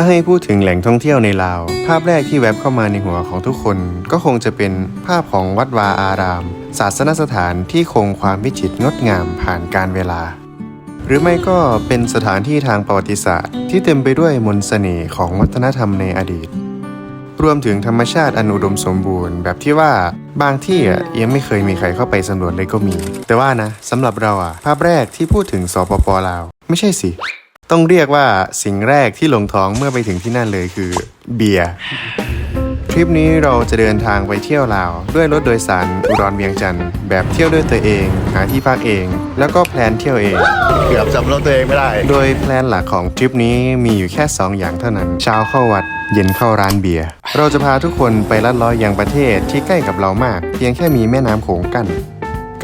ถ้าให้พูดถึงแหล่งท่องเที่ยวในลาว ภาพแรกที่แวบเข้ามาในหัวของทุกคน ก็คงจะเป็นภาพของวัดวาอาราม ศาสนสถานที่คงความวิจิตรงดงามผ่านการเวลา หรือไม่ก็เป็นสถานที่ทางประวัติศาสตร์ ที่เต็มไปด้วยมนต์เสน่ห์ของวัฒนธรรมในอดีต รวมถึงธรรมชาติอันอุดมสมบูรณ์ แบบที่ว่าบางที่อะยังไม่เคยมีใครเข้าไปสำรวจเลยก็มี แต่ว่านะสำหรับเราอะภาพแรกที่พูดถึงสปปลาว ไม่ใช่สิ ต้องเรียกว่าสิ่งแรกที่ลงท้องเมื่อไปถึงที่นั่นเลยคือเบียร์ทริปนี้เราจะเดินทางไปเที่ยวลาว ด้วยรถโดยสารอุดรเวียงจันทร์แบบเที่ยวด้วยตัวเอง หาที่พักเอง แล้วก็แพลนเที่ยวเอง เกือบจำรถตัวเองไม่ได้ โดยแพลนหลักของทริปนี้มีอยู่แค่ 2 อย่างเท่านั้นเช้าเข้าวัด เย็นเข้าร้านเบียร์เราจะพาทุกคนไปลัดเล้อยังประเทศที่ใกล้กับเรามาก เพียงแค่มีแม่น้ำโขงกั้น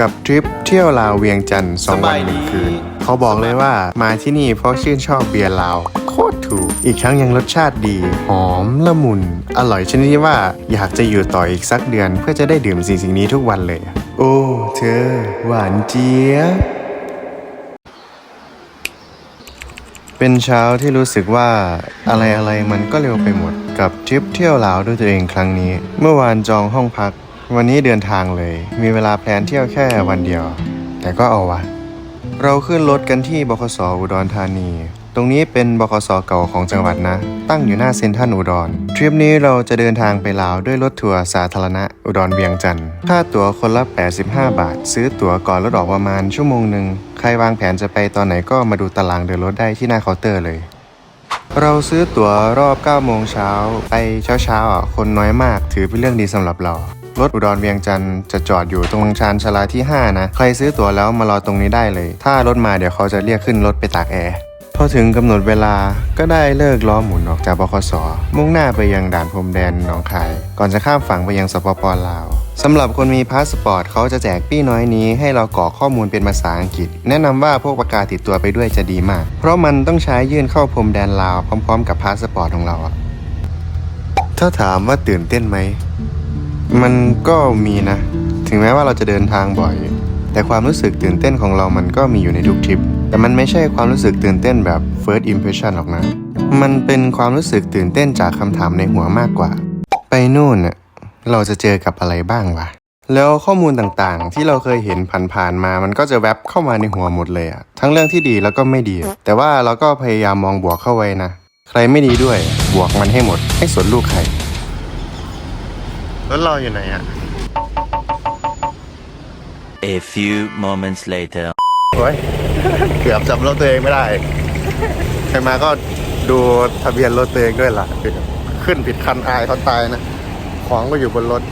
กับทริปเที่ยวลาวเวียงจันทร์สองวันหนึ่งคืนเขาบอกเลยว่ามาที่นี่เพราะชื่นชอบเบียร์ลาวโคตรถูก อีกทั้งยังรสชาติดี หอมละมุน อร่อยชนิดที่ว่าอยากจะอยู่ต่ออีกสักเดือนเพื่อจะได้ดื่มสิ่งสิ่งนี้ทุกวันเลย โอ้เธอ หวานเจี๊ยบเป็นเช้าที่รู้สึกว่าอะไรอะไรๆมันก็เร็วไปหมดกับทริปเที่ยวลาวด้วยตัวเองครั้งนี้ เมื่อวานจองห้องพัก วันนี้เดินทางเลย มีเวลาแพลนเที่ยวแค่วันเดียว แต่ก็เอาวะ เราขึ้นรถกันที่บคสอุดรธานี ตรงนี้เป็นบคสเก่าของจังหวัดนะ ตั้งอยู่หน้าเซ็นทรัลอุดร ทริปนี้เราจะเดินทางไปลาวด้วยรถทัวร์สาธารณะอุดรเวียงจันทร์ค่าตั๋วคนละ 85 บาท ซื้อตั๋วก่อนรถออกประมาณชั่วโมงหนึ่ง ใครวางแผนจะไปตอนไหนก็มาดูตารางเดินรถได้ที่หน้าเคาน์เตอร์เลยเราซื้อตั๋วรอบ9โมงเช้าไปเช้าๆอะคนน้อยมากถือเป็นเรื่องดีสำหรับเรา รถอุดรเวียงจันทร์จะจอดอยู่ตรงชานชาลาที่ 5 นะ ใครซื้อตั๋วแล้วมารอตรงนี้ได้เลย ถ้ารถมาเดี๋ยวเขาจะเรียกขึ้นรถไปตากแอร์พอถึงกำหนดเวลาก็ได้เลิกล้อหมุนออกจากบคส มุ่งหน้าไปยังด่านพรมแดนหนองคาย ก่อนจะข้ามฝั่งไปยังสปปลาวสำหรับคนมีพาสปอร์ตเขาจะแจกปี้น้อยนี้ให้เรากรอกข้อมูลเป็นภาษาอังกฤษ แนะนำว่าพวกปากกาศติดตัวไปด้วยจะดีมาก เพราะมันต้องใช้ยื่นเข้าพรมแดนลาวพร้อม ๆ กับพาสปอร์ตของเราอะถ้าถามว่าตื่นเต้นไหม มันก็มีนะ ถึงแม้ว่าเราจะเดินทางบ่อย แต่ความรู้สึกตื่นเต้นของเรามันก็มีอยู่ในทุกทริป แต่มันไม่ใช่ความรู้สึกตื่นเต้นแบบ first impression หรอกนะ มันเป็นความรู้สึกตื่นเต้นจากคำถามในหัวมากกว่า ไปนู่นน่ะเราจะเจอกับอะไรบ้างวะ แล้วข้อมูลต่างๆ ที่เราเคยเห็นผ่านๆมา มันก็จะแวบเข้ามาในหัวหมดเลยอะทั้งเรื่องที่ดีแล้วก็ไม่ดี แต่ว่าเราก็พยายามมองบวกเข้าไว้นะ ใครไม่ดีด้วย บวกมันให้หมด ให้สนลูกใคร แล้วเราอยู่ไหนอะ A few moments later. โอ้ย เกือบจำรถตัวเองไม่ได้ ใครมาก็ดูทะเบียนรถตัวเองด้วยล่ะ ขึ้นผิดคันอายเขาตายนะ ของก็อยู่บนรถ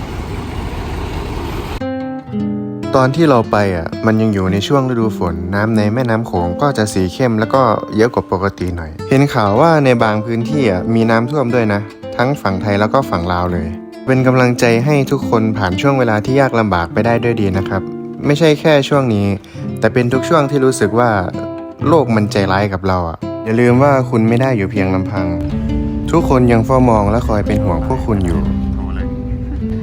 ตอนที่เราไปอะ มันยังอยู่ในช่วงฤดูฝน น้ำในแม่น้ำโขงก็จะสีเข้มแล้วก็เยอะกว่าปกติหน่อย เห็นข่าวว่าในบางพื้นที่อะมีน้ำท่วมด้วยนะ ทั้งฝั่งไทยแล้วก็ฝั่งลาวเลย เป็นกำลังใจให้ทุกคนผ่านช่วงเวลาที่ยากลำบากไปได้ด้วยดีนะครับ ไม่ใช่แค่ช่วงนี้ แต่เป็นทุกช่วงที่รู้สึกว่า โลกมันใจร้ายกับเราอะ อย่าลืมว่าคุณไม่ได้อยู่เพียงลำพัง ทุกคนยังเฝ้ามองและคอยเป็นห่วงพวกคุณอยู่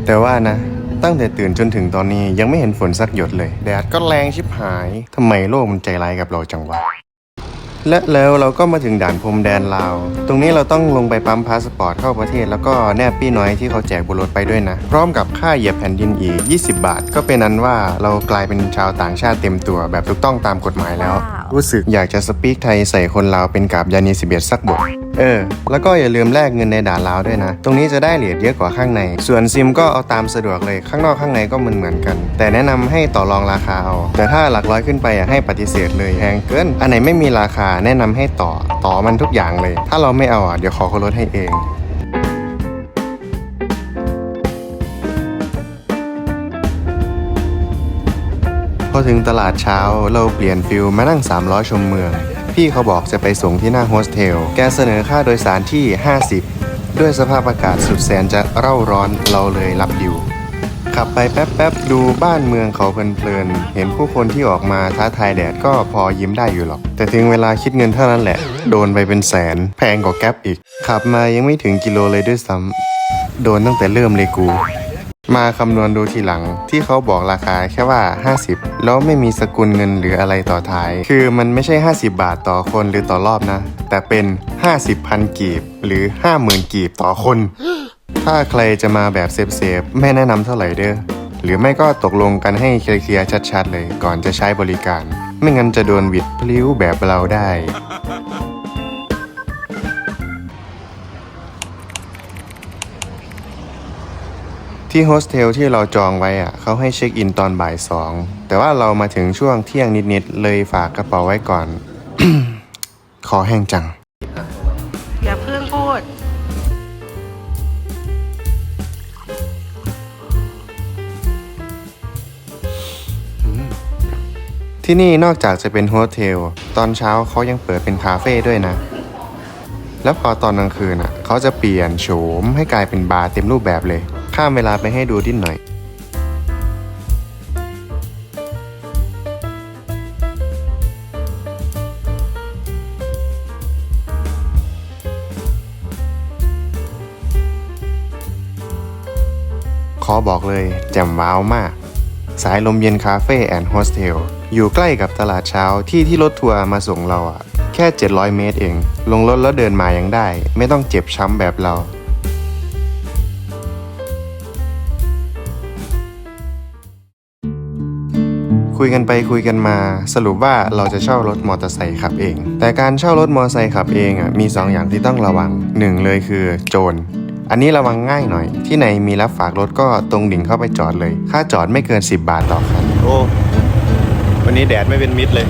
แต่ว่านะ ตั้งแต่ตื่นจนถึงตอนนี้ยังไม่เห็นฝนสักหยดเลย แดดก็แรงชิบหายทำไมโลกมันใจร้ายกับเราจังวะ และแล้วเราก็มาถึงด่านพรมแดนลาว ตรงนี้เราต้องลงไปปั๊มพาสปอร์ตเข้าประเทศ แล้วก็แนบปี้น้อยที่เขาแจกบนรถไปด้วยนะ พร้อมกับค่าเหยียบแผ่นดินอีก 20 บาท ก็เป็นนั้นว่าเรากลายเป็นชาวต่างชาติเต็มตัวแบบถูกต้องตามกฎหมายแล้ว รู้สึกอยากจะสปีกไทยใส่คนลาวเป็นกาบยานีสิเบียดสักบทเออ แล้วก็อย่าลืมแลกเงินในด่านลาวด้วยนะ ตรงนี้จะได้เหรียญเยอะกว่าข้างใน ส่วนซิมก็เอาตามสะดวกเลย ข้างนอกข้างในก็เหมือนเหมือนๆกัน แต่แนะนำให้ต่อรองราคาเอา แต่ถ้าหลักร้อยขึ้นไปอะให้ปฏิเสธเลยแพงเกิน อันไหนไม่มีราคาแนะนำให้ต่อ ต่อมันทุกอย่างเลย ถ้าเราไม่เอาอะเดี๋ยวขอเขาลดให้เอง อถึงตลาดเช้า เราเปลี่ยนฟิลมานั่ง3ล้อชมเมือง พี่เขาบอกจะไปส่งที่หน้าโฮสเทล แกเสนอค่าโดยสารที่ 50 ด้วยสภาพอากาศสุดแสนจะเร่าร้อนเราเลยรับดิวขับไปแป๊บๆ ดูบ้านเมืองเขาเพลินๆ เห็นผู้คนที่ออกมาท้าทายแดดก็พอยิ้มได้อยู่หรอก แต่ถึงเวลาคิดเงินเท่านั้นแหละ โดนไปเป็นแสน แพงกว่าแก๊ปอีก ขับมายังไม่ถึงกิโลเลยด้วยซ้ำโดนตั้งแต่เริ่มเลยกู มาคำนวณดูทีหลังที่เขาบอกราคาแค่ว่า 50 แล้วไม่มีสกุลเงินหรืออะไรต่อท้าย คือมันไม่ใช่ 50 บาทต่อคนหรือต่อรอบนะ แต่เป็น 50พันกีบหรือ 50,000 กีบต่อคน ถ้าใครจะมาแบบเซฟๆไม่แนะนำเท่าไหร่เด้อหรือไม่ก็ตกลงกันให้เคลียร์ชัดๆเลยก่อนจะใช้บริการ ไม่งั้นจะโดนวิดพลิ้วแบบเราได้ ที่โฮสเทลที่เราจองไว้อะเขาให้เช็คอินตอนบ่ายสองแต่ว่าเรามาถึงช่วงเที่ยงนิดๆเลยฝากกระเป๋าไว้ก่อนขอแห้งจัง อย่าเพิ่งพูด ที่นี่นอกจากจะเป็นโฮสเทลตอนเช้าเขายังเปิดเป็นคาเฟ่ด้วยนะ แล้วพอตอนกลางคืนอะเขาจะเปลี่ยนโฉมให้กลายเป็นบาร์เต็มรูปแบบเลย ข้ามเวลาไปให้ดูดิดหน่อย ขอบอกเลยแจ่มว้าวมาก สายลมเย็นคาเฟ่แอนด์โฮสเทลอยู่ใกล้กับตลาดเช้าที่ที่รถทัวร์มาส่งเราอะแค่ 700 เมตรเอง ลงรถแล้วเดินมายังได้ ไม่ต้องเจ็บช้ำแบบเรา คุยกันไปคุยกันมา สรุปว่าเราจะเช่ารถมอเตอร์ไซค์ขับเอง แต่การเช่ารถมอเตอร์ไซค์ขับเองอะมี 2 อย่างที่ต้องระวังหนึ่งเลยคือโจรอันนี้ระวังง่ายหน่อย ที่ไหนมีรับฝากรถก็ตรงดิ่งเข้าไปจอดเลย ค่าจอดไม่เกิน 10 บาทต่อคันโอ้วันนี้แดดไม่เป็นมิตรเลย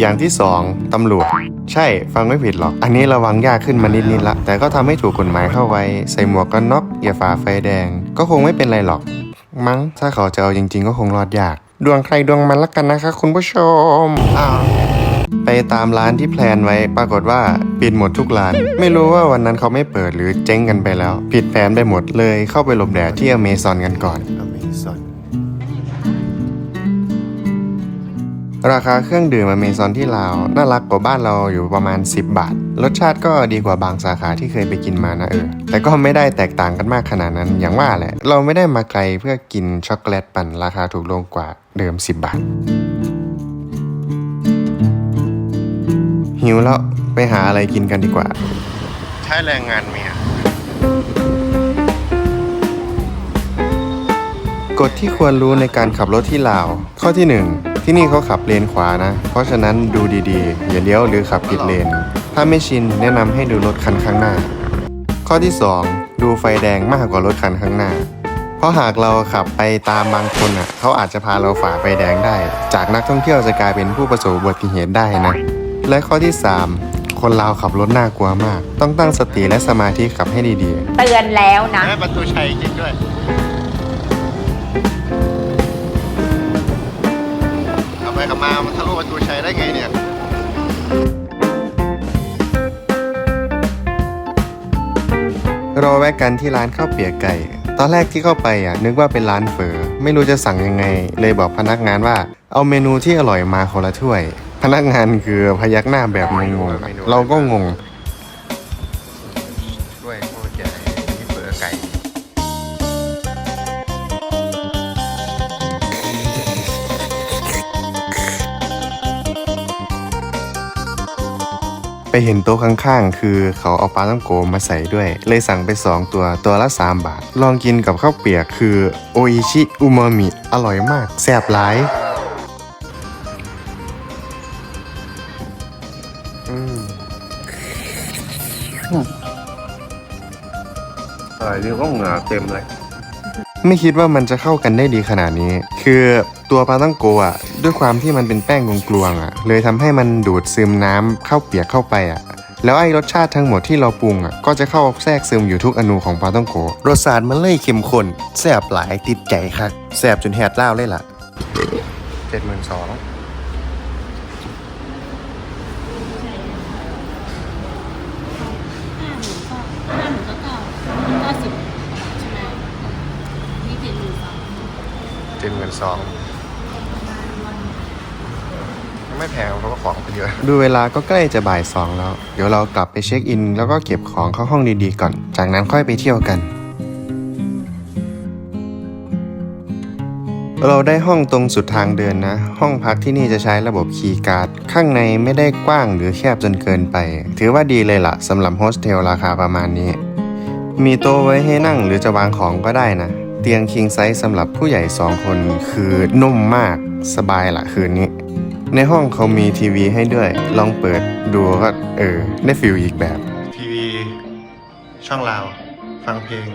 อย่างที่ 2ตำรวจ ใช่ฟังไม่ผิดหรอก อันนี้ระวังยากขึ้นมานิดๆละ แต่ก็ทำให้ถูกกฎหมายเข้าไว้ ใส่หมวกกันน็อกอย่าฝ่าไฟแดง ก็คงไม่เป็นไรหรอก มั้งถ้าเขาจะเอาจริง ๆ ก็คงรอดยาก ดวงใครดวงมันละกันนะคะคุณผู้ชมอ้าวไปตามร้านที่แพลนไว้ ปรากฏว่าปิดหมดทุกร้าน ไม่รู้ว่าวันนั้นเขาไม่เปิดหรือเจ๊งกันไปแล้ว ผิดแผนไปหมดเลยเข้าไปหลบแดดที่อเมซอนกันก่อน Amazon ราคาเครื่องดื่มอเมซอนที่ลาว น่ารักกว่าบ้านเราอยู่ประมาณ 10 บาท รสชาติก็ดีกว่าบางสาขาที่เคยไปกินมานะเออ แต่ก็ไม่ได้แตกต่างกันมากขนาดนั้น อย่างว่าแหละ เราไม่ได้มาไกลเพื่อกินช็อกโกแลตปั่นราคาถูกลงกว่าเดิม 10 บาท หิวแล้วไปหาอะไรกินกันดีกว่า ใช้แรงงานเมียกฎที่ควรรู้ในการขับรถที่ลาว ข้อที่ 1 ที่นี่เขาขับเลนขวานะ เพราะฉะนั้นดูดีๆ อย่าเลี้ยวหรือขับผิดเลน ถ้าไม่ชินแนะนำให้ดูรถคันข้างหน้า ข้อที่ 2 ดูไฟแดงมากกว่ารถคันข้างหน้า เพราะหากเราขับไปตามบางคนอะเขาอาจจะพาเราฝ่าไฟแดงได้ จากนักท่องเที่ยวจะกลายเป็นผู้ประสบอุบัติเหตุได้นะ และข้อที่ 3คนลาวขับรถน่ากลัวมาก ต้องตั้งสติและสมาธิขับให้ดีๆ เตือนแล้วนะแม่ประตูชัยจริงด้วย กลับมามันทะลุประตูชัยได้ไงเนี่ยรอแวะกันที่ร้านข้าวเปียกไก่ ตอนแรกที่เข้าไปอะนึกว่าเป็นร้านเฝอไม่รู้จะสั่งยังไง เลยบอกพนักงานว่า เอาเมนูที่อร่อยมาคนละถ้วย พนักงานคือพยักหน้าแบบงงๆเราก็งง ไปเห็นโต๊ะข้างๆ คือเขาเอาปลาต้องโกมาใส่ด้วย เลยสั่งไป 2 ตัวตัวละ 3 บาท ลองกินกับข้าวเปียกคือโออิชิอุมามิ อร่อยมากแซ่บหลายอืมอร่อยดีก็เหงื่อเต็มเลย ไม่คิดว่ามันจะเข้ากันได้ดีขนาดนี้ คือ ตัวปลาต้องโกะด้วยความที่มันเป็นแป้งกลวงๆอะ เลยทำให้มันดูดซึมน้ำข้าวเปียกเข้าไปอะแล้วไอ้รสชาติทั้งหมดที่เราปรุงอะก็จะเข้าแทรกซึมอยู่ทุกอนูของปลาต้องโกะรสชาติมันเลยเข้มข้นแซ่บหลายติดใจคักแซ่บจนแหดเล่าวเลยล่ะเจ็ดหมื่นสองห้าหมื่นก็ห้าหมื่นก็เก้าเก้าสิบใช่ไหมนี่เจ็ดหมื่นสอง เจ็ดหมื่นสอง ไม่แพงเพราะว่าของเยอะ ดูเวลาก็ใกล้จะบ่ายสองแล้ว เดี๋ยวเรากลับไปเช็คอิน แล้วก็เก็บของเข้าห้องดีๆก่อน จากนั้นค่อยไปเที่ยวกัน เราได้ห้องตรงสุดทางเดินนะ ห้องพักที่นี่จะใช้ระบบคีย์การ์ด ข้างในไม่ได้กว้างหรือแคบจนเกินไป ถือว่าดีเลยล่ะสำหรับโฮสเทลราคาประมาณนี้ มีโต๊ะไว้ให้นั่งหรือจะวางของก็ได้นะเตียงคิงไซส์สำหรับผู้ใหญ่ 2 คนคือนุ่มมากสบายละคืนนี้ ในห้องเขามีทีวีให้ด้วย ลองเปิดดูก็เออ ได้ฟิลอีกแบบ ทีวี ช่องลาว ฟังเพลง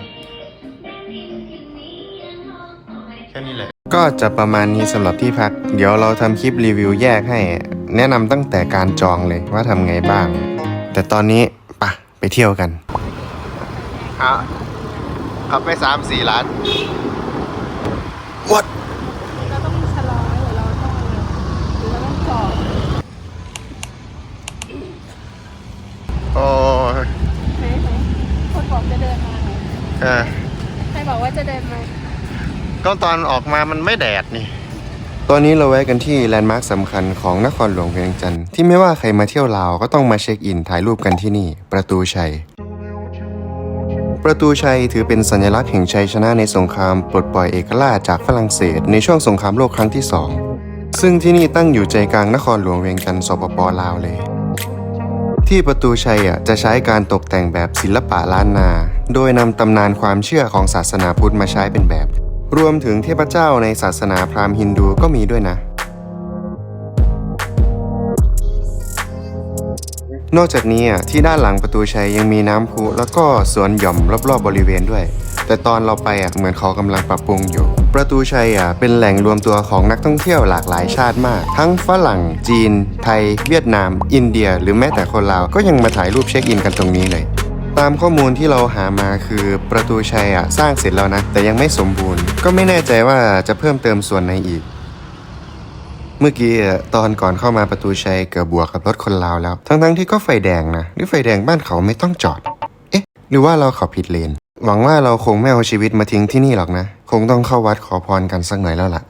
แค่นี้แหละ ก็จะประมาณนี้สำหรับที่พัก เดี๋ยวเราทำคลิปรีวิวแยกให้ แนะนำตั้งแต่การจองเลยว่าทำไงบ้าง แต่ตอนนี้ปะไปเที่ยวกันเอาขับไปสามสี่ล้าน What เราต้องชะลอหรือเราต้องอะไรหรือเราต้องจอด โอ้ยไหนไหนคนบอกจะเดินมาไหนเออใครบอกว่าจะเดินมาก็ตอนออกมามันไม่แดดนี่ ตอนนี้เราแวะกันที่แลนด์มาร์คสำคัญของนครหลวงเวียงจันทร์ที่ไม่ว่าใครมาเที่ยวลาวก็ต้องมาเช็คอินถ่ายรูปกันที่นี่ ประตูชัย ประตูชัยถือเป็นสัญลักษณ์แห่งชัยชนะในสงครามปลดปล่อยเอกราชจากฝรั่งเศสในช่วงสงครามโลกครั้งที่สองซึ่งที่นี่ตั้งอยู่ใจกลางนครหลวงเวียงจันทร์สปปลาวเลย ที่ประตูชัยอะจะใช้การตกแต่งแบบศิลปะล้านนา โดยนำตำนานความเชื่อของศาสนาพุทธมาใช้เป็นแบบ รวมถึงเทพเจ้าในศาสนาพราหมณ์ฮินดูก็มีด้วยนะ นอกจากนี้อะที่ด้านหลังประตูชัยยังมีน้ำพุแล้วก็สวนหย่อมรอบๆบริเวณด้วย แต่ตอนเราไปอะเหมือนเขากำลังปรับปรุงอยู่ ประตูชัยอะเป็นแหล่งรวมตัวของนักท่องเที่ยวหลากหลายชาติมาก ทั้งฝรั่ง จีน ไทย เวียดนาม อินเดีย หรือแม้แต่คนลาวก็ยังมาถ่ายรูปเช็คอินกันตรงนี้เลยตามข้อมูลที่เราหามาคือประตูชัยอะสร้างเสร็จแล้วนะ แต่ยังไม่สมบูรณ์ ก็ไม่แน่ใจว่าจะเพิ่มเติมส่วนไหนอีก เมื่อกี้ตอนก่อนเข้ามาประตูชัยเกือบบวกกับรถคนลาวแล้ว ทั้งๆที่ก็ไฟแดงนะหรือไฟแดงบ้านเขาไม่ต้องจอด เอ๊ะ หรือว่าเราขับผิดเลน หวังว่าเราคงไม่เอาชีวิตมาทิ้งที่นี่หรอกนะ คงต้องเข้าวัดขอพรกันสักหน่อยแล้วล่ะ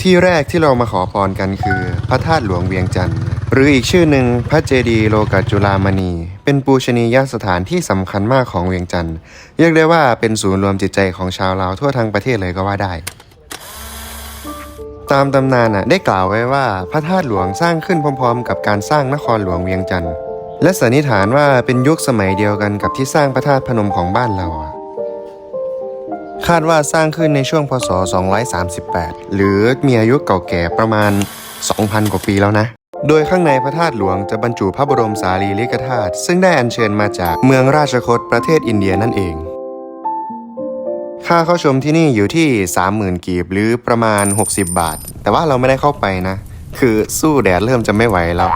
ที่แรกที่เรามาขอพรกันคือ พระธาตุหลวงเวียงจันทร์หรืออีกชื่อหนึ่งพระเจดีย์โลกาจุลามณี เป็นปูชนียสถานที่สำคัญมากของเวียงจันทร์เรียกได้ว่าเป็นศูนย์รวมจิตใจของชาวลาวทั่วทั้งประเทศเลยก็ว่าได้ ตามตำนานน่ะได้กล่าวไว้ว่าพระธาตุหลวงสร้างขึ้นพร้อม ๆ กับการสร้างนครหลวงเวียงจันทร์และสันนิษฐานว่าเป็นยุคสมัยเดียวกันกับที่สร้างพระธาตุพนมของบ้านเราคาดว่าสร้างขึ้นในช่วงพศ 238 หรือมีอายุเก่าแก่ประมาณ 2,000 กว่าปีแล้วนะ โดยข้างในพระธาตุหลวงจะบรรจุพระบรมสารีริกธาตุซึ่งได้อัญเชิญมาจากเมืองราชคตประเทศอินเดียนั่นเอง ค่าเข้าชมที่นี่อยู่ที่ 30,000 กีบหรือประมาณ 60 บาท แต่ว่าเราไม่ได้เข้าไปนะ คือสู้แดดเริ่มจะไม่ไหวแล้ว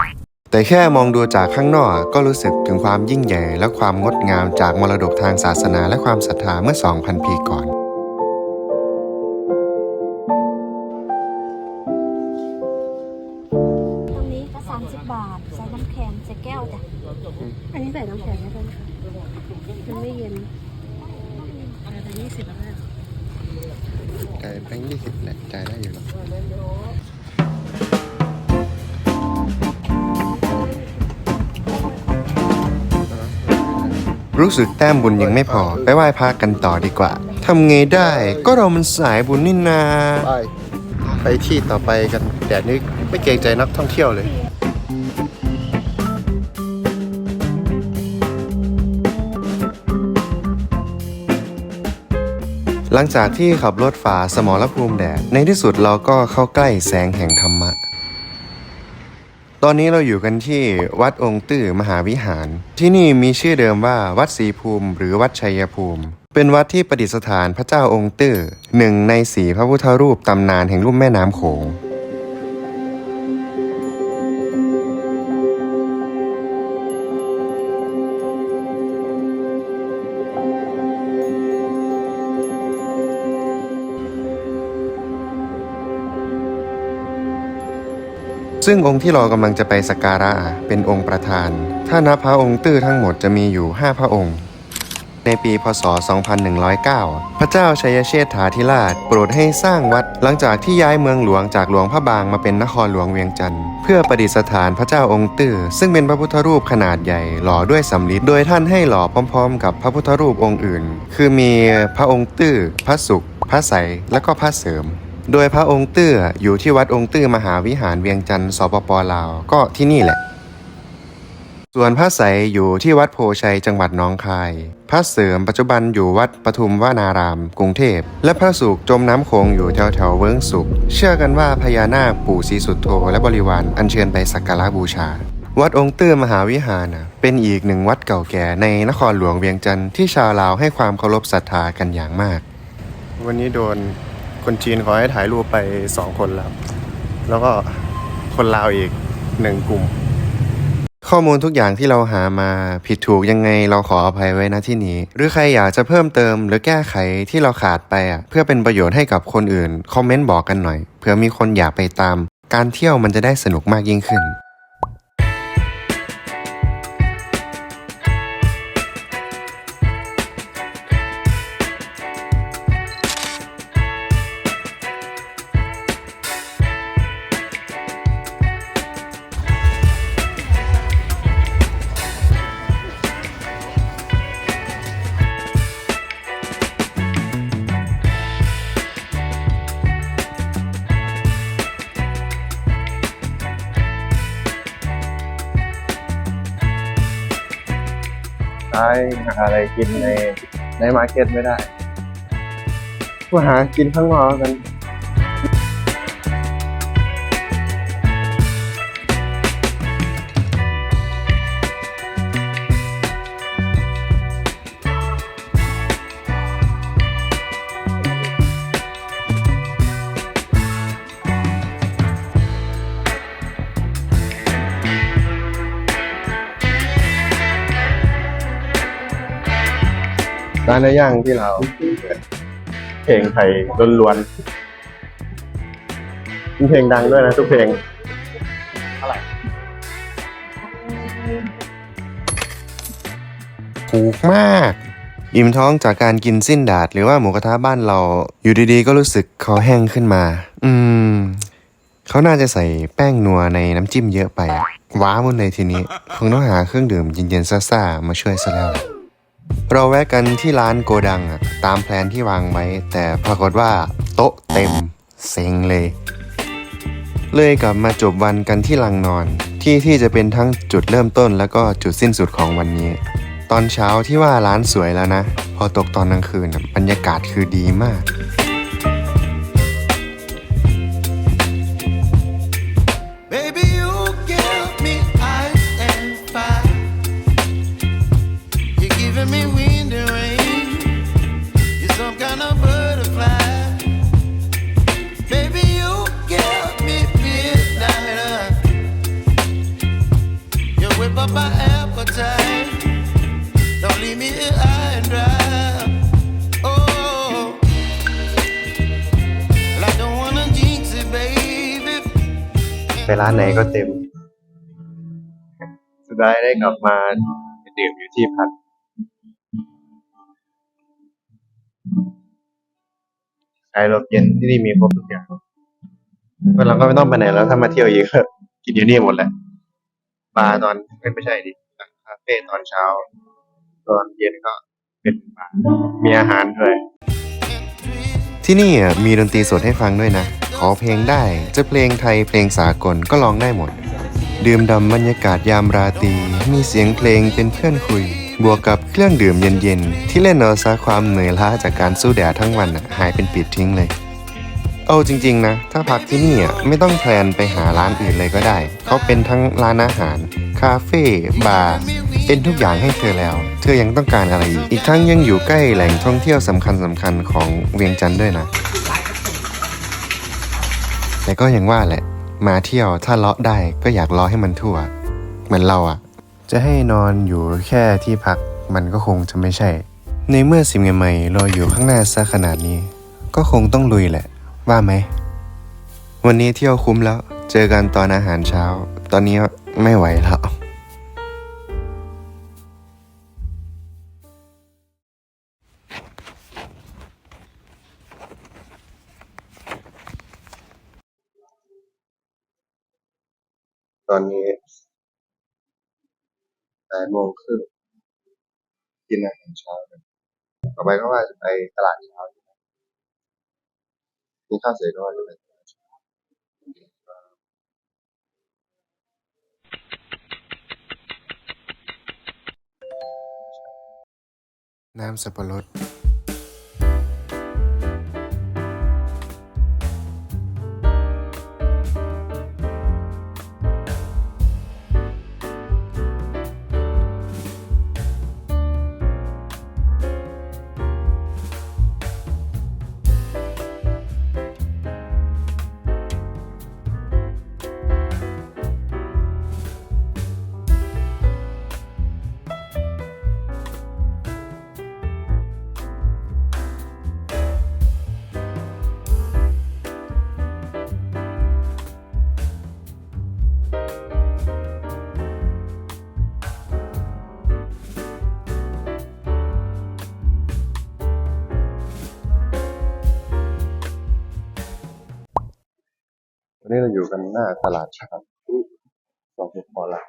แต่แค่มองดูจากข้างนอกก็รู้สึกถึงความยิ่งใหญ่ และความงดงามจากมรดกทางศาสนาและความศรัทธาเมื่อ 2,000 ปีก่อนตรงนี้ก็สามสิบบาท ใส่น้ำแข็งใส่แก้วจ้ะ อันนี้ใส่น้ำแข็งได้ไหมคะมันไม่เย็น แต่ยี่สิบแล้วนะจ่ายแบงค์ยี่สิบแหละจ่ายได้อยู่หรอกรู้สึกแต้มบุญยังไม่พอ ไปไหว้พระกันต่อดีกว่าทำไงได้ ก็เรามันสายบุญนี่นา ไปไปที่ต่อไปกันแดดนี้ไม่เกรงใจนักท่องเที่ยวเลย หลังจากที่ขับรถฝ่าสมรภูมิแดด ในที่สุดเราก็เข้าใกล้แสงแห่งธรรมะ ตอนนี้เราอยู่กันที่วัดองค์ตื้อมหาวิหาร ที่นี่มีชื่อเดิมว่าวัดศรีภูมิ หรือวัดชัยภูมิ เป็นวัดที่ประดิษฐานพระเจ้าองค์ตื้อหนึ่งในสีพระพุทธรูปตำนานแห่งลุ่มแม่น้ำโขง ซึ่งองค์ที่เรากำลังจะไปสักการะเป็นองค์ประธาน ถ้านับพระองค์ตื้อทั้งหมดจะมีอยู่ 5 พระองค์ ในปีพศ 2109 พระเจ้าชัยเชษฐาธิราช โปรดให้สร้างวัดหลังจากที่ย้ายเมืองหลวงจากหลวงพระบางมาเป็นนครหลวงเวียงจันทร์เพื่อประดิษฐานพระเจ้าองค์ตื้อซึ่งเป็นพระพุทธรูปขนาดใหญ่หล่อด้วยสำริดโดยท่านให้หล่อพร้อม ๆ กับพระพุทธรูปองค์อื่น คือมีพระองค์ตื้อพระสุขพระใสและก็พระเสริม โดยพระองค์ตื้ออยู่ที่วัดองค์ตื้อมหาวิหารเวียงจันทร์สปปลาว ก็ที่นี่แหละ ส่วนพระใสอยู่ที่วัดโพชัยจังหวัดน้องคาย พระเสริมปัจจุบันอยู่วัดปทุมวานาราม กรุงเทพ และพระสุขจมน้ำโขงอยู่แถวแถวเวิ้งสุข เชื่อกันว่าพญานาคปู่ศรีสุดโธและบริวารอัญเชิญไปสักการะบูชาวัดองค์ตื้อมหาวิหารเป็นอีกหนึ่งวัดเก่าแก่ในนครหลวงเวียงจันทร์ที่ชาวลาวให้ความเคารพศรัทธากันอย่างมาก วันนี้โดน คนจีนขอให้ถ่ายรูปไปสองคนแล้ว แล้วก็คนลาวอีกหนึ่งกลุ่ม ข้อมูลทุกอย่างที่เราหามาผิดถูกยังไงเราขออภัยไว้นะที่นี้ หรือใครอยากจะเพิ่มเติมหรือแก้ไขที่เราขาดไปอะเพื่อเป็นประโยชน์ให้กับคนอื่น คอมเมนต์บอกกันหน่อยเผื่อมีคนอยากไปตาม การเที่ยวมันจะได้สนุกมากยิ่งขึ้น อะไรกินในในมาร์เก็ตไม่ได้ก็หากินข้างนอกกัน ร้านเนื้อย่างที่เราเพลงไทยล้วนๆมีเพลงดังด้วยนะทุกเพลงถูกมาก อิ่มท้องจากการกินสิ้นดาดหรือว่าหมูกระทะบ้านเรา อยู่ดีๆ ก็รู้สึกคอแห้งขึ้นมา อืม เขาน่าจะใส่แป้งนัวในน้ำจิ้มเยอะไปอะว้าหมดเลยทีนี้ คงต้องหาเครื่องดื่มเย็นๆซ่าๆมาช่วยซะแล้ว เราแวะกันที่ร้านโกดังอะตามแพลนที่วางไว้ แต่ปรากฏว่าโต๊ะเต็มเซ็งเลย เลยกลับมาจบวันกันที่ลังนอน ที่ที่จะเป็นทั้งจุดเริ่มต้นแล้วก็จุดสิ้นสุดของวันนี้ ตอนเช้าที่ว่าร้านสวยแล้วนะ พอตกตอนกลางคืนบรรยากาศคือดีมาก ร้านไหนก็เต็ม สุดท้ายได้กลับมาดื่มอยู่ที่พักขายรถเย็นที่นี่มีครบทุกอย่างวันหลังก็ไม่ต้องไปไหนแล้วถ้ามาเที่ยวอีกก็กินอยู่นี่หมดแหละบาร์ตอนเอ้ยไม่ใช่ดิคาเฟ่ตอนเช้า ตอนเย็นก็เป็นบาร์มีอาหารด้วย ที่นี่มีดนตรีสดให้ฟังด้วยนะ ขอเพลงได้ จะเพลงไทยเพลงสากลก็ร้องได้หมด ดื่มดำบรรยากาศยามราตรีมีเสียงเพลงเป็นเพื่อนคุย บวกกับเครื่องดื่มเย็นๆ ที่เล่นเอาซะความเหนื่อยล้าจากการสู้แดดทั้งวันหายเป็นปิดทิ้งเลย เอาจริงๆนะ ถ้าพักที่นี่ไม่ต้องแพลนไปหาร้านอื่นเลยก็ได้ เขาเป็นทั้งร้านอาหาร คาเฟ่บาร์ เป็นทุกอย่างให้เธอแล้ว เธอยังต้องการอะไรอีก อีกทั้งยังอยู่ใกล้แหล่งท่องเที่ยวสำคัญสำคัญๆของเวียงจันทร์ด้วยนะ แต่ก็ยังว่าแหละ มาเที่ยวถ้าเลาะได้ก็อยากเลาะให้มันทั่ว เหมือนเราอะจะให้นอนอยู่แค่ที่พักมันก็คงจะไม่ใช่ ในเมื่อสิ่งใหม่ๆรออยู่ข้างหน้าซะขนาดนี้ ก็คงต้องลุยแหละ ว่าไหม วันนี้เที่ยวคุ้มแล้ว เจอกันตอนอาหารเช้า ตอนนี้ไม่ไหวแล้ว ตอนนี้แปดโมงครึ่งกินอาหารเช้ากันต่อไปก็ว่าจะไปตลาดเช้ากินข้าวเสร็จก็ว่าจะไปตลาดเช้าน้ำสับปะรด นี่เราอยู่กันหน้าตลาดช้าสองพอละ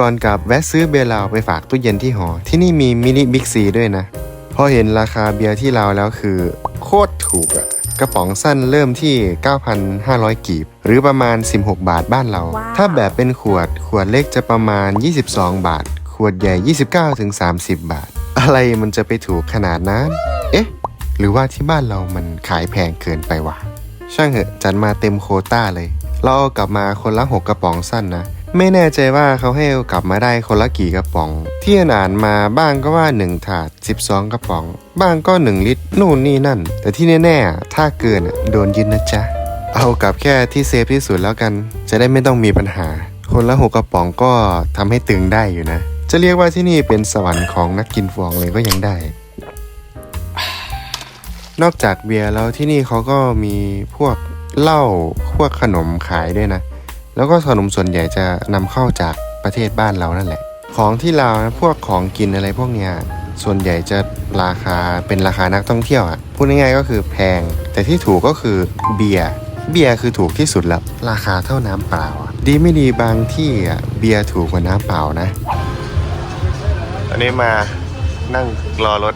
ก่อนกลับแวะซื้อเบียร์ลาวไปฝากตู้เย็นที่หอ ที่นี่มีมินิบิ๊กซีด้วยนะ พอเห็นราคาเบียร์ที่ลาวแล้วคือ โคตรถูกอะกระป๋องสั้นเริ่มที่ 9,500 กีบ หรือประมาณ 16 บาทบ้านเราว้าวถ้าแบบเป็นขวด ขวดเล็กจะประมาณ 22 บาท ขวดใหญ่ 29-30 บาท อะไรมันจะไปถูกขนาดนั้น เอ๊ะ หรือว่าที่บ้านเรามันขายแพงเกินไปวะ ช่างเหอะ จัดมาเต็มโควต้าเลย เราเอากลับมาคนละหกกระป๋องสั้นนะ ไม่แน่ใจว่าเขาให้เอากลับมาได้คนละกี่กระป๋อง ที่อ่านมาบ้างก็ว่า 1 ถาด 12 กระป๋อง บ้างก็ 1 ลิตรนู่นนี่นั่น แต่ที่แน่ๆ ถ้าเกินโดนยึดนะจ๊ะ เอากลับแค่ที่เซฟที่สุดแล้วกัน จะได้ไม่ต้องมีปัญหา คนละหกกระป๋องก็ทำให้ตึงได้อยู่นะ จะเรียกว่าที่นี่เป็นสวรรค์ของนักกินฟองเลยก็ยังได้นอกจากเบียร์แล้วที่นี่เขาก็มีพวกเหล้าพวกขนมขายด้วยนะ แล้วก็ขนมส่วนใหญ่จะนำเข้าจากประเทศบ้านเรานั่นแหละ ของที่ลาวนะพวกของกินอะไรพวกเนี้ยส่วนใหญ่จะราคาเป็นราคานักท่องเที่ยวอะพูดง่ายๆก็คือแพง แต่ที่ถูกก็คือเบียร์เบียร์คือถูกที่สุดแล้ว ราคาเท่าน้ำเปล่าอะดีไม่ดีบางที่อะเบียร์ถูกกว่าน้ำเปล่านะตอนนี้มานั่งรอรถ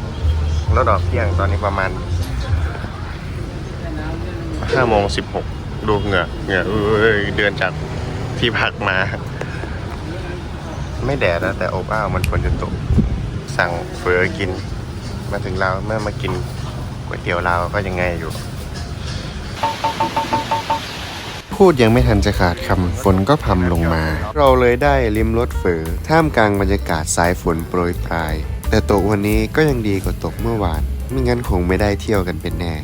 รถออกเที่ยงตอนนี้ประมาณห้าโมงสิบหกดูเหงื่อเหงื่อเอ้ยเดินจาก ที่พักมา ไม่แดดนะแต่อบอ้าวมันฝนจะตก สั่งเฟอกิน มาถึงเราเมื่อมากินก๋วยเตี๋ยวเราก็ยังไงอยู่ พูดยังไม่ทันจะขาดคำฝนก็พำลงมา เราเลยได้ลิมรถเฝอท่ามกลางบรรยากาศสายฝนโปรยปลาย แต่ตกวันนี้ก็ยังดีกว่าตกเมื่อวานไม่งั้นคงไม่ได้เที่ยวกันเป็นแน่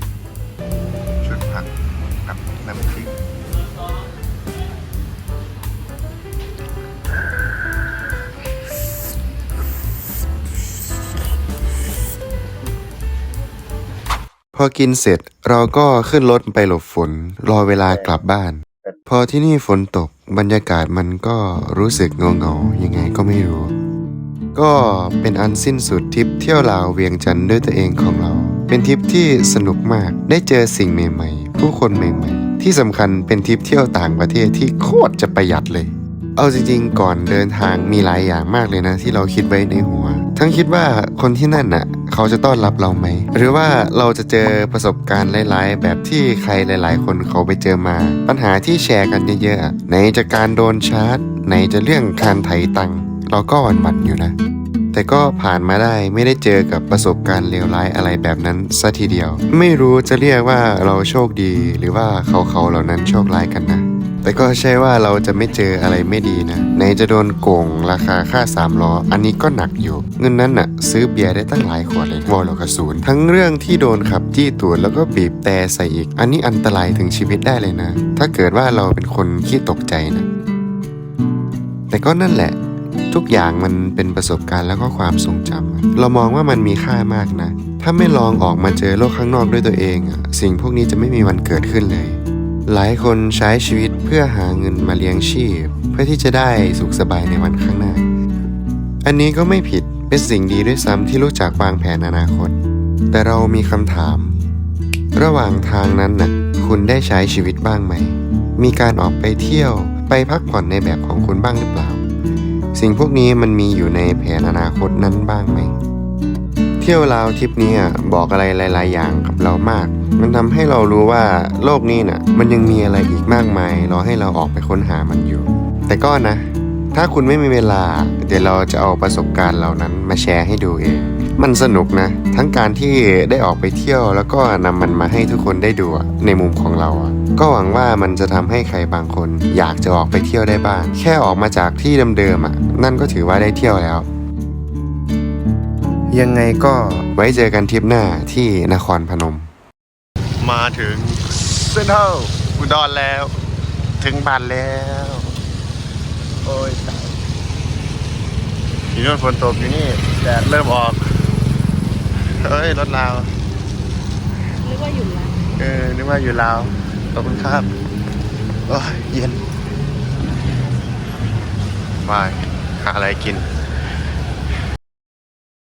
พอกินเสร็จเราก็ขึ้นรถไปหลบฝน รอเวลากลับบ้าน พอที่นี่ฝนตกบรรยากาศมันก็รู้สึกเงาเงาๆยังไงก็ไม่รู้ ก็เป็นอันสิ้นสุดทริปเที่ยวลาวเวียงจันทร์ด้วยตัวเองของเรา เป็นทริปที่สนุกมากได้เจอสิ่งใหม่ๆ ผู้คนใหม่ๆ ที่สำคัญเป็นทริปเที่ยวต่างประเทศที่โคตรจะประหยัดเลย เอาจริงๆ ก่อนเดินทางมีหลายอย่างมากเลยนะ ที่เราคิดไว้ในหัว ทั้งคิดว่าคนที่นั่นน่ะ เขาจะต้อนรับเราไหม หรือว่าเราจะเจอประสบการณ์หลาย ๆ แบบที่ใครหลาย ๆ คนเขาไปเจอมา ปัญหาที่แชร์กันเยอะๆไหนจะการโดนชาร์จไหนจะเรื่องการไถตังค์เราก็หวั่นๆอยู่นะแต่ก็ผ่านมาได้ไม่ได้เจอกับประสบการณ์เลวร้ายอะไรแบบนั้นซะทีเดียว ไม่รู้จะเรียกว่าเราโชคดีหรือว่าเขาเขาๆเหล่านั้นโชคร้ายกันนะ แต่ก็ใช่ว่าเราจะไม่เจออะไรไม่ดีนะไหนจะโดนโกงราคาค่าสามล้ออันนี้ก็หนักอยู่ เงินนั้นน่ะ ซื้อเบียร์ได้ตั้งหลายขวดเลยวอลกระสูนทั้งเรื่องที่โดนขับจี้ตูดแล้วก็บีบแต่ใส่อีก อันนี้อันตรายถึงชีวิตได้เลยนะ ถ้าเกิดว่าเราเป็นคนขี้ตกใจนะ แต่ก็นั่นแหละทุกอย่างมันเป็นประสบการณ์แล้วก็ความทรงจำ เรามองว่ามันมีค่ามากนะ ถ้าไม่ลองออกมาเจอโลกข้างนอกด้วยตัวเอง สิ่งพวกนี้จะไม่มีวันเกิดขึ้นเลย หลายคนใช้ชีวิตเพื่อหาเงินมาเลี้ยงชีพ เพื่อที่จะได้สุขสบายในวันข้างหน้า อันนี้ก็ไม่ผิดเป็นสิ่งดีด้วยซ้ำที่รู้จักวางแผนอนาคต แต่เรามีคำถาม ระหว่างทางนั้นน่ะคุณได้ใช้ชีวิตบ้างไหม มีการออกไปเที่ยวไปพักผ่อนในแบบของคุณบ้างหรือเปล่า สิ่งพวกนี้มันมีอยู่ในแผนอนาคตนั้นบ้างไหม ที่ยวลาวทริปนี้บอกอะไรหลาย ๆ อย่างกับเรามาก มันทำให้เรารู้ว่าโลกนี้น่ะ มันยังมีอะไรอีกมากมายรอให้เราออกไปค้นหามันอยู่ แต่ก็นะ ถ้าคุณไม่มีเวลา เดี๋ยวเราจะเอาประสบการณ์เหล่านั้นมาแชร์ให้ดูเอง มันสนุกนะ ทั้งการที่ได้ออกไปเที่ยวแล้วก็นำมันมาให้ทุกคนได้ดูในมุมของเราก็หวังว่ามันจะทำให้ใครบางคน อยากจะออกไปเที่ยวได้บ้าง แค่ออกมาจากที่เดิมๆอะนั่นก็ถือว่าได้เที่ยวแล้ว ยังไงก็ไว้เจอกันทริปหน้าที่นครพนม มาถึงเซ็นทรัลอุดรแล้ว ถึงบ้านแล้ว โอ้ยตายอยู่นู่นฝนตกอยู่นี่แดดเริ่มออกเฮ้ย รถลาวนึกว่าอยู่ร้านเออนึกว่าอยู่ลาวขอบคุณครับโอ้ยเย็นบายหาอะไรกิน